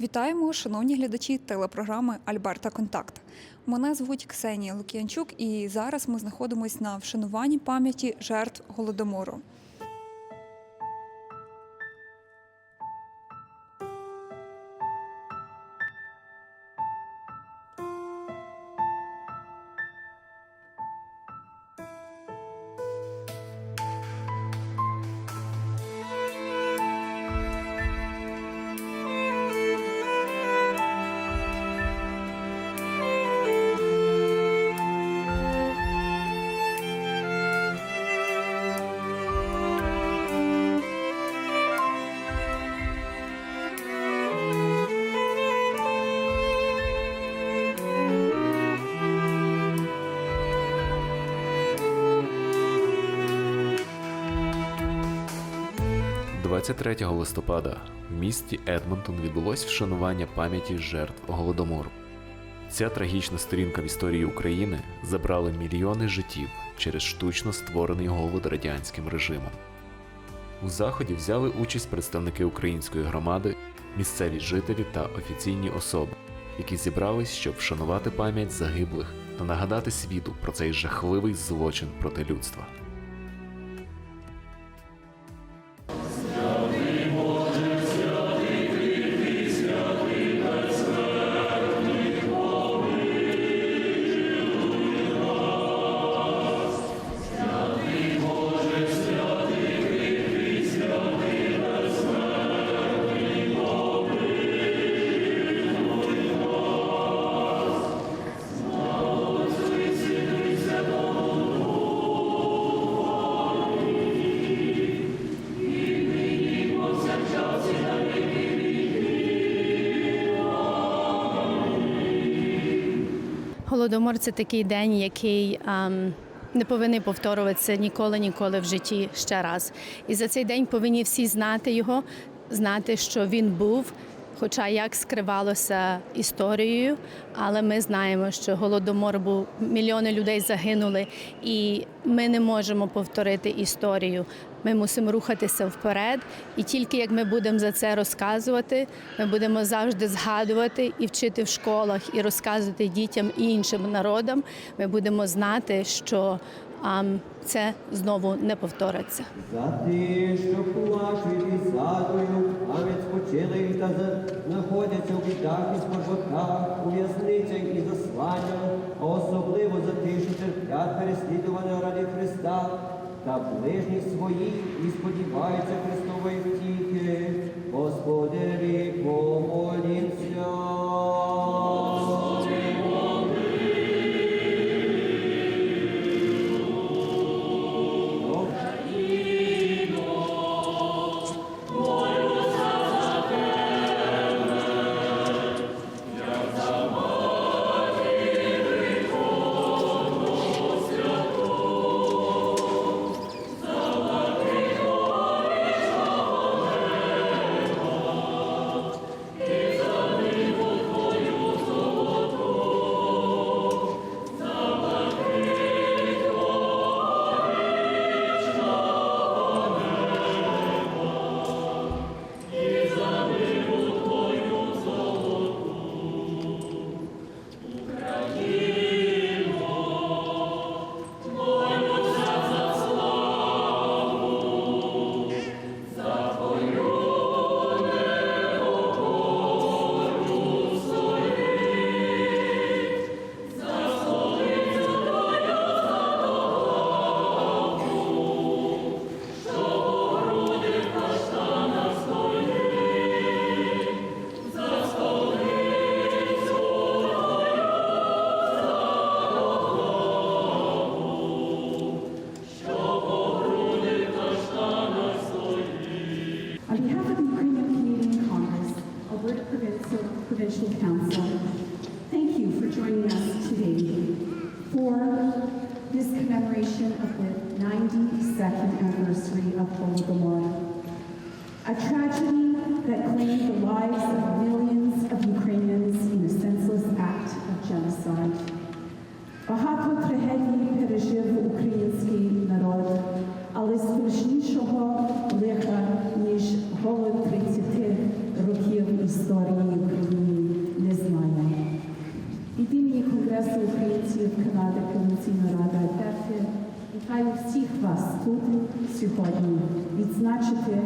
Вітаємо, шановні глядачі телепрограми Альберта Контакт. Мене звуть Ксенія Лук'янчук, і зараз ми знаходимося на вшануванні пам'яті жертв голодомору. – 23 листопада в місті Едмонтон відбулось вшанування пам'яті жертв голодомору. Ця трагічна сторінка в історії України забрала мільйони життів через штучно створений голод радянським режимом. У заході взяли участь представники української громади, місцеві жителі та офіційні особи, які зібрались, щоб вшанувати пам'ять загиблих та нагадати світу про цей жахливий злочин проти людства. Голодомор це такий день, який ем, не повинен повторюватися ніколи, ніколи в житті ще раз. І за цей день повинні всі знати його, знати, що він був. Хоча як скривалося історією, але ми знаємо, що голодомор був мільйони людей загинули, і ми не можемо повторити історію. Ми мусимо рухатися вперед, і тільки як ми будемо за це розказувати, ми будемо завжди згадувати і вчити в школах, і розказувати дітям і іншим народам. Ми будемо знати, що ам, це знову не повториться. За ті, що плачуть і згадую, пам'ять спочилих та знаходяться у бідах і скорботах, у в'язницях і засланнях, а особливо за тих, що терплять переслідування ради Христа та ближніх своїх і сподіваються Христової втіхи. Господи, thank you for joining us today for this commemoration of the 92nd anniversary of Holodomor, a tragedy that claimed the lives of millions of Ukrainians in a senseless act of genocide. Багато трагедій пережив український народ, але страшнішого лиха, ніж голод 30 років історії Нас тут сьогодні відзначити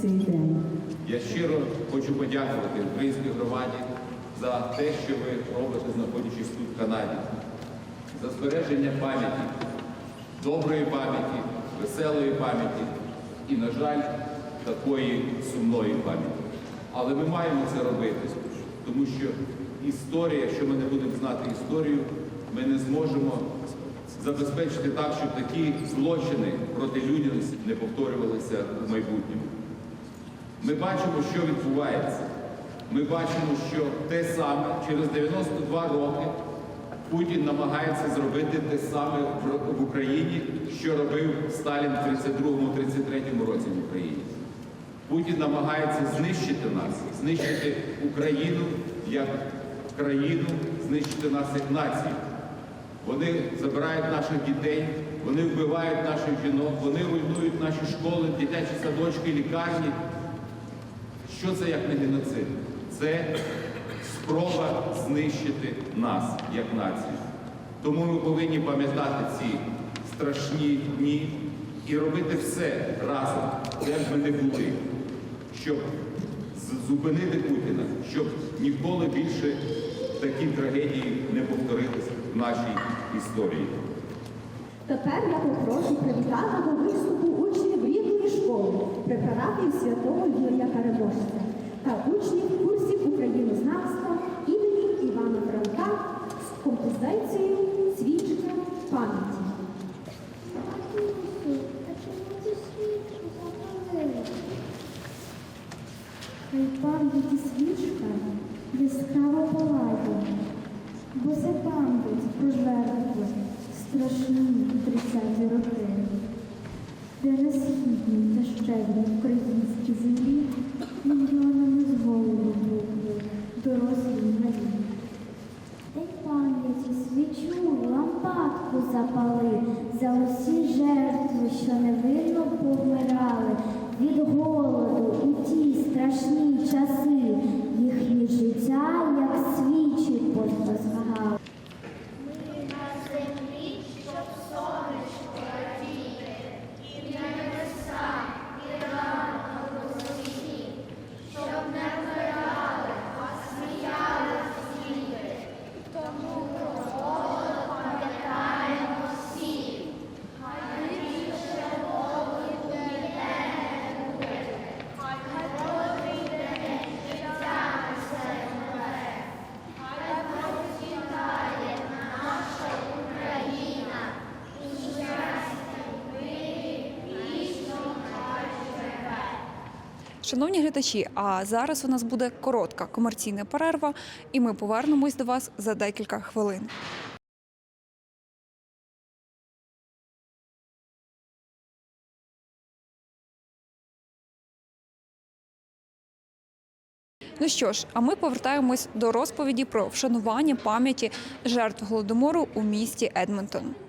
цей день. Я щиро хочу подякувати українській громаді за те, що ви робите, знаходячись тут в Канаді, за збереження пам'яті, доброї пам'яті, веселої пам'яті і, на жаль, такої сумної пам'яті. Але ми маємо це робити, тому що історія, якщо ми не будемо знати історію, ми не зможемо забезпечити так, щоб такі злочини проти людяності не повторювалися в майбутньому. Ми бачимо, що відбувається. Ми бачимо, що те саме через 92 роки Путін намагається зробити те саме в- Україні, що робив Сталін в 32-33 році в Україні. Путін намагається знищити нас, знищити Україну як країну, знищити нас як націю. Вони забирають наших дітей, вони вбивають наших жінок, вони руйнують наші школи, дитячі садочки, лікарні. Що це як не геноцид? Це спроба знищити нас як націю. Тому ми повинні пам'ятати ці страшні дні і робити все разом, б ми не були, щоб зупинити Путіна, щоб ніколи більше такі трагедії не повторились нашій історії. Тепер я попрошу привітати до виступу учнів рідної школи, препаратів святого Юрія Переможця та учнів курсів українознавства імені Івана Франка з композицією Свічка пам'яті. Хай пам'яті свічка яскраво палає, бо це пам'ять про жертви страшні тридцяті роки, де на східній та щедрій українській землі мільйонами з голову букви дорослі малі. День пам'яті свічу, лампадку запали за усі жертви, що невинно помирали від голоду у ті страшні Шановні глядачі, а зараз у нас буде коротка комерційна перерва, і ми повернемось до вас за декілька хвилин. Ну що ж, а ми повертаємось до розповіді про вшанування пам'яті жертв голодомору у місті Едмонтон.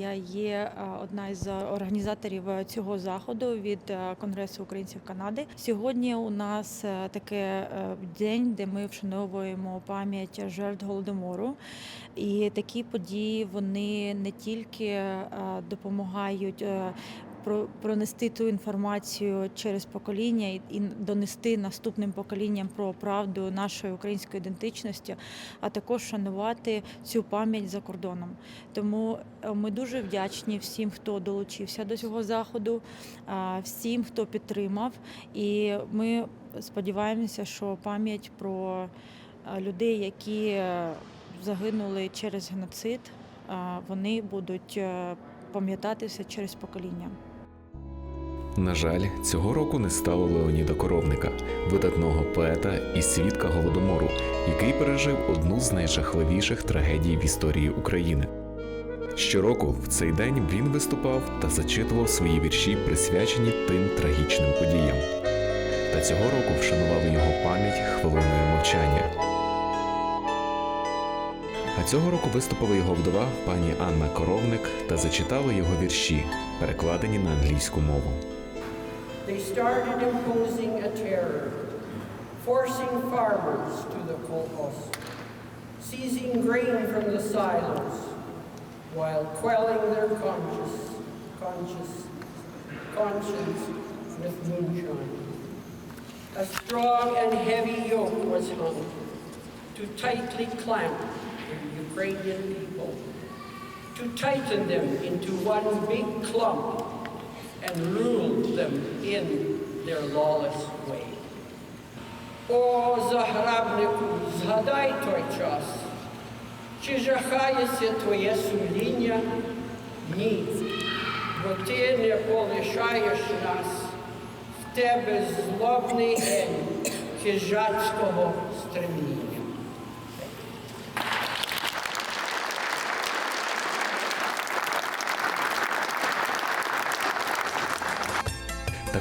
Я є одна із організаторів е, цього заходу від е, Конгресу українців Канади. Сьогодні у нас е, таке е, день, де ми вшановуємо пам'ять жертв голодомору. І такі події вони не тільки е, допомагають. Про- Пронести ту інформацію через покоління і- донести наступним поколінням про правду нашої української ідентичності, а також шанувати цю пам'ять за кордоном. Тому е, ми дуже вдячні всім, хто долучився до цього заходу, всім, хто підтримав. І ми сподіваємося, що пам'ять про е, людей, які е, загинули через геноцид, вони будуть пам'ятатися через покоління. На жаль, цього року не стало Леоніда Коровника, видатного поета і свідка голодомору, який пережив одну з найжахливіших трагедій в історії України. Щороку в цей день він виступав та зачитував свої вірші, присвячені тим трагічним подіям. Та цього року вшанували його пам'ять хвилиною мовчання. А цього року виступила його вдова пані Анна Коровник та зачитала його вірші, перекладені на англійську мову. They started imposing a terror, forcing farmers to the kolkhoz, seizing grain from the silos, while quelling their conscience, conscience, conscience with moonshine. A strong and heavy yoke was hung to tightly clamp the Ukrainian people, to tighten them into one big clump and ruled them in their lawless way. О, заграбнику, згадай той час, чи жахається твоє сумління? Ні, бо ти не полишаєш нас, в тебе злобний гень хижацького стремління.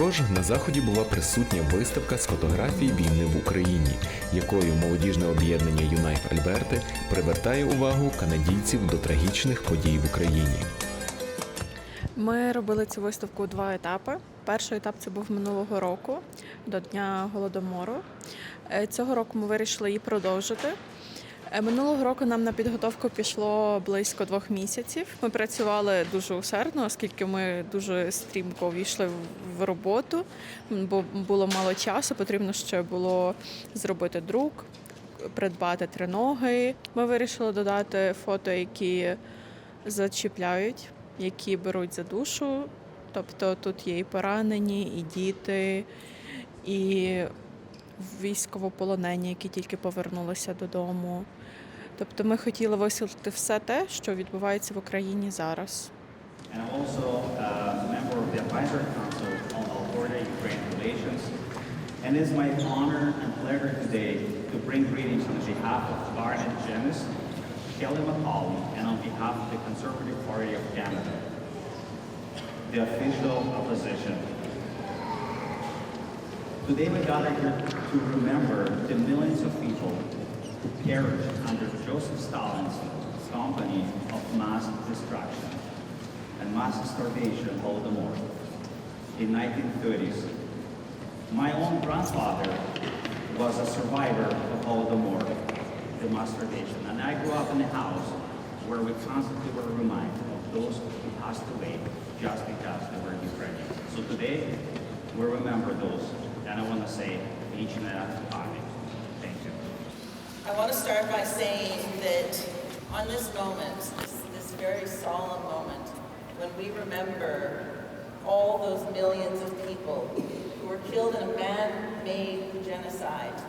Також на заході була присутня виставка з фотографій війни в Україні, якою молодіжне об'єднання Юнайт Альберти привертає увагу канадійців до трагічних подій в Україні. Ми робили цю виставку у два етапи. Перший етап це був минулого року до Дня Голодомору. Е, Цього року ми вирішили її продовжити. Е, Минулого року нам на підготовку пішло близько двох місяців. Ми працювали дуже усердно, оскільки ми дуже стрімко війшли в- роботу, бо було мало часу. Потрібно ще було зробити друк, придбати триноги. Ми вирішили додати фото, які зачіпляють, які беруть за душу. Тобто тут є і поранені, і діти, і військовополонені, які тільки повернулися додому. Тобто ми хотіли висвітлити все те, що відбувається в Україні зараз. and uh. And it's my honor and pleasure today to bring greetings on behalf of Garnet Janis, Kelly McCollum, and on behalf of the Conservative Party of Canada, the official opposition. Today we gather here to remember the millions of people perished under Joseph Stalin's company of mass destruction and mass starvation Holodomor in 1930s. My own grandfather was a survivor of Holodomor, the mass starvation, and I grew up in a house where we constantly were reminded of those who passed away just because they were Ukrainians. So today, we remember those, and I want to say each and every. I want to start by saying that on this moment, this, this very solemn moment, when we remember all those millions of people who were killed in a man-made genocide,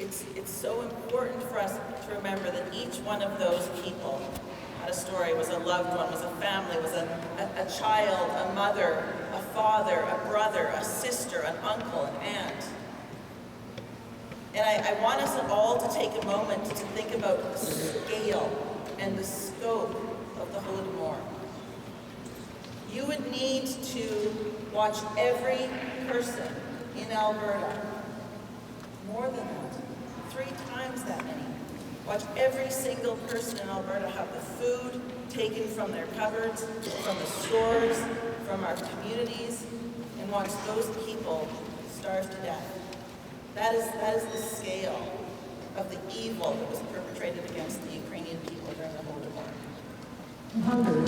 it's, it's so important for us to remember that each one of those people had a story, was a loved one, was a family, was a, a, a child, a mother, a father, a brother, a sister, an uncle, an aunt. And I, I want us all to take a moment to think about the scale and the scope of the Holodomor. You would need to watch every person in Alberta, more than that, three times that many. Watch every single person in Alberta have the food taken from their cupboards, from the stores, from our communities, and watch those people starve to death. That is, that is the scale of the evil that was perpetrated against the Ukrainian people during the Holodomor. hunger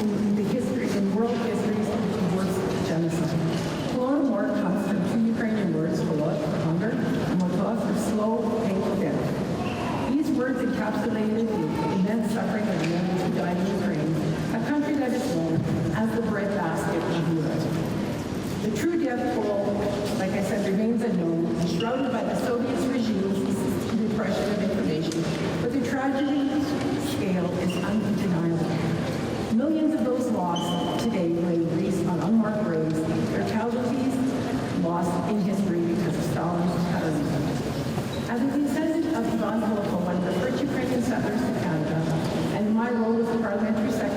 in the history, in world histories of words of genocide. Holodomor comes from two Ukrainian words, holod for hunger, and motov for slow, painful death. These words encapsulated the immense suffering of the millions who died condoned by the Soviet regime's repression of information, but the tragedy's scale is undeniable. Millions of those lost today lay waste on unmarked graves. their casualties lost in history because of Stalin's terrorism. As a descendant of Ivan Volkov, one of the first Ukrainian settlers in Canada, and my role as a parliamentary secretary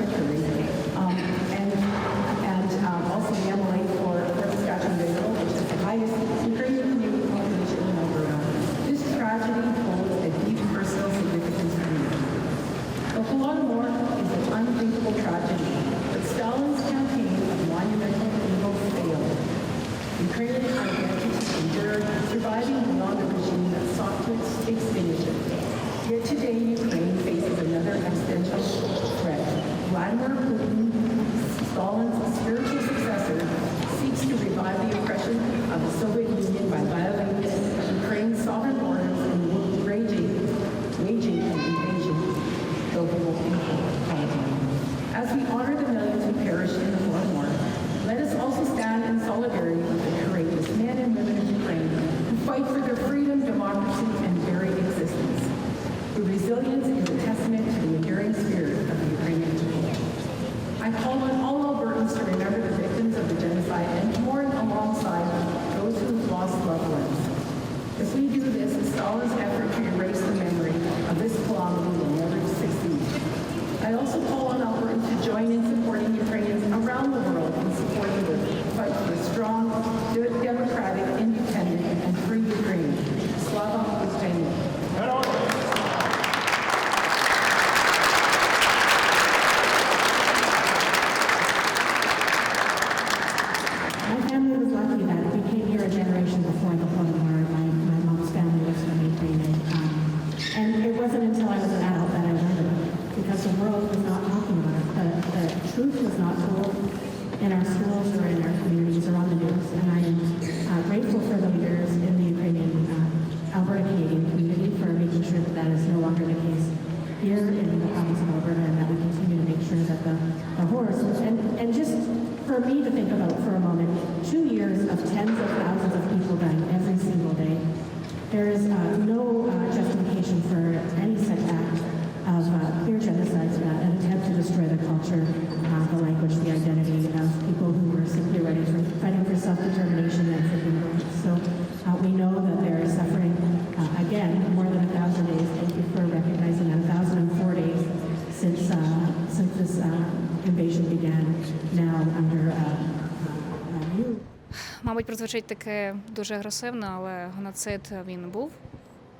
Прозвучить таке дуже агресивно, але геноцид він був,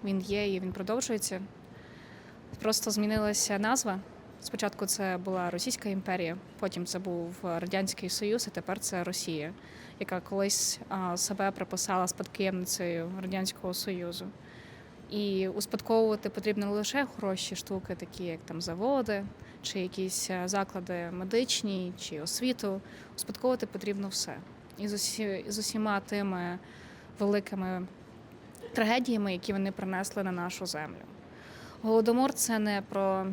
він є і він продовжується. Просто змінилася назва. Спочатку це була Російська імперія, потім це був Радянський Союз, а тепер це Росія, яка колись себе приписала спадкоємницею Радянського Союзу. І успадковувати потрібно не лише хороші штуки, такі як там заводи, чи якісь е, заклади медичні, чи освіту. Успадковувати потрібно все. І з, усі, з усіма тими великими трагедіями, які вони принесли на нашу землю. Голодомор це не про.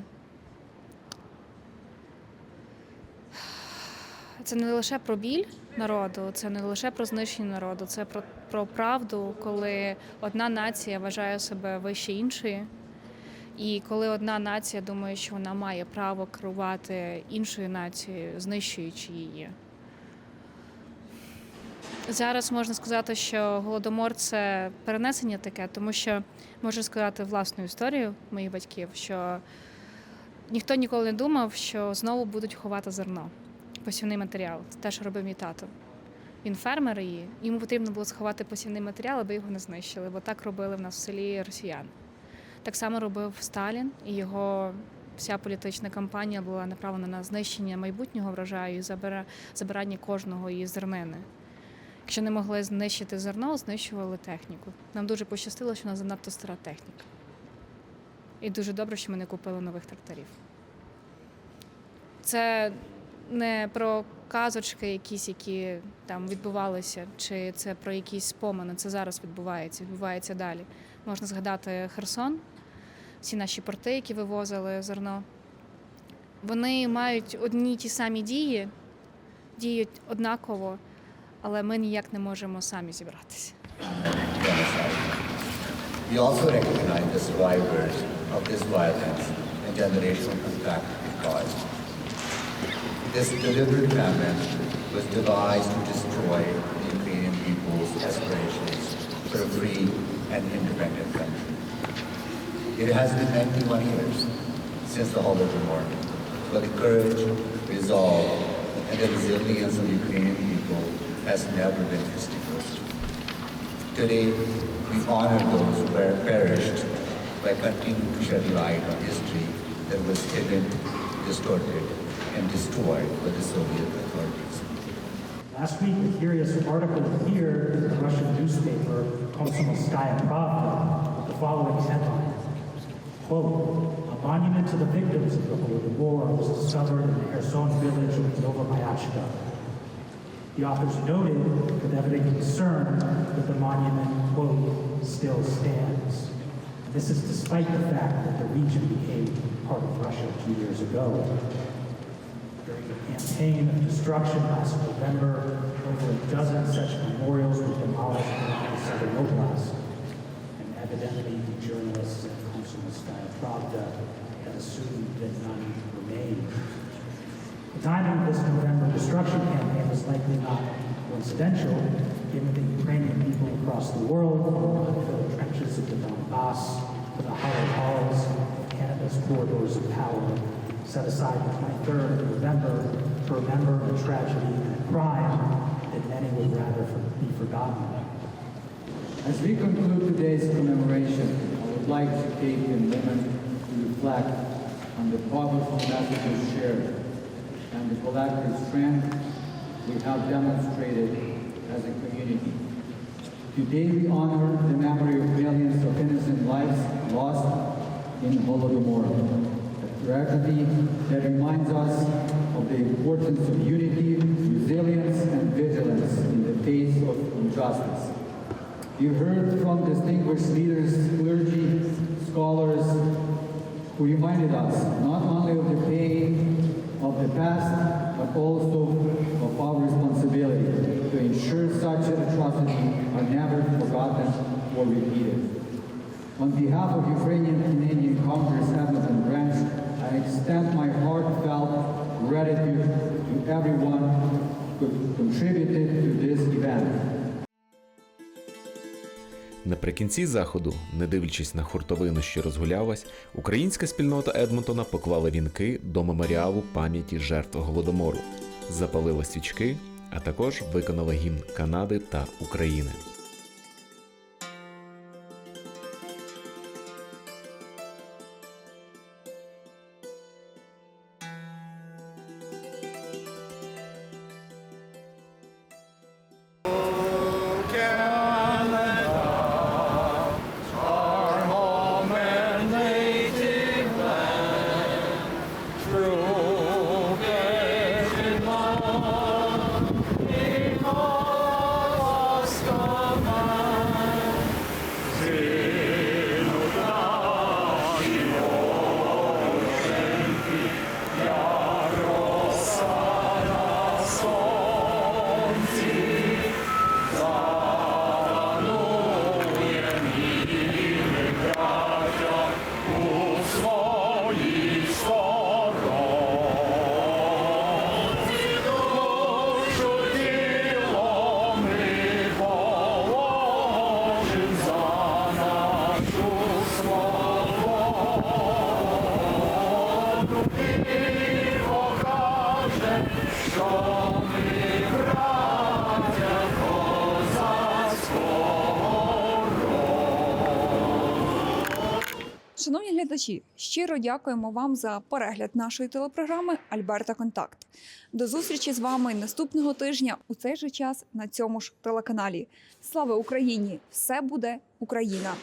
Це не лише про біль народу, це не лише про знищення народу, це про, про правду, коли одна нація вважає себе вище іншої, і коли одна нація думає, що вона має право керувати іншою нацією, знищуючи її. Зараз можна сказати, що голодомор це перенесення таке, тому що можу сказати власну історію моїх батьків, що ніхто ніколи не думав, що знову будуть ховати зерно, посівний матеріал. Це те, що робив мій тато. Він фермер і йому потрібно було сховати посівний матеріал, аби його не знищили, бо так робили в нас в селі росіяни. Так само робив Сталін, і його вся політична кампанія була направлена на знищення майбутнього врожаю і забирання кожного її зернини. Якщо не могли знищити зерно, знищували техніку. Нам дуже пощастило, що у нас занадто стара техніка. І дуже добре, що ми не купили нових тракторів. Це не про казочки, якісь, які там відбувалися, чи це про якісь спомини. Це зараз відбувається, відбувається далі. Можна згадати Херсон, всі наші порти, які вивозили зерно. Вони мають одні ті самі дії, діють однаково, але ми ніяк не можемо самі зібратися. We also recognize the survivors of this violence and generational impact it caused. This deliberate famine was devised to destroy the Ukrainian people's aspirations for a free and independent country. It has been 91 years since the Holodomor, but the courage, resolve, and the resilience of Ukrainian people has never been distinguished. Today, we honor those who per- perished by continuing to shed light on history that was hidden, distorted, and destroyed by the Soviet authorities. Last week, a curious article appeared in the Russian newspaper Komsomolskaya Pravda with the following headline. Quote, a monument to the victims of the Holodomor was discovered in the Kherson village of Novomayachka. The authors noted with evident concern that the monument, quote, still stands. This is despite the fact that the region became part of Russia two years ago. During the campaign of destruction last November, over a dozen such memorials were demolished in the southern Oblast. And evidently, the journalists at Komsomolskaya Pravda had assumed that none remained. The timing of this November destruction campaign was likely not coincidental, given the Ukrainian people across the world, the trenches of the Donbass to the hollow halls of Canada's corridors of power, set aside the 23rd of November to remember a tragedy and a crime that many would rather be forgotten. As we conclude today's commemoration, I would like to take a moment to reflect on the powerful messages shared and the collective strength we have demonstrated as a community. Today we honor the memory of millions of innocent lives lost in the Holodomor, a tragedy that reminds us of the importance of unity, resilience, and vigilance in the face of injustice. You heard from distinguished leaders, clergy, scholars, who reminded us not only of the pain of the past, but also of our responsibility to ensure such atrocities are never forgotten or repeated. On behalf of Ukrainian Canadian Congress Edmonton branch, I extend my heartfelt gratitude to everyone who contributed to this event. Наприкінці заходу, не дивлячись на хуртовину, що розгулялась, українська спільнота Едмонтона поклала вінки до меморіалу пам'яті жертв голодомору, запалила свічки, а також виконала гімн Канади та України. Глядачі, щиро дякуємо вам за перегляд нашої телепрограми Альберта Контакт. До зустрічі з вами наступного тижня у цей же час на цьому ж телеканалі. Слава Україні! Все буде Україна!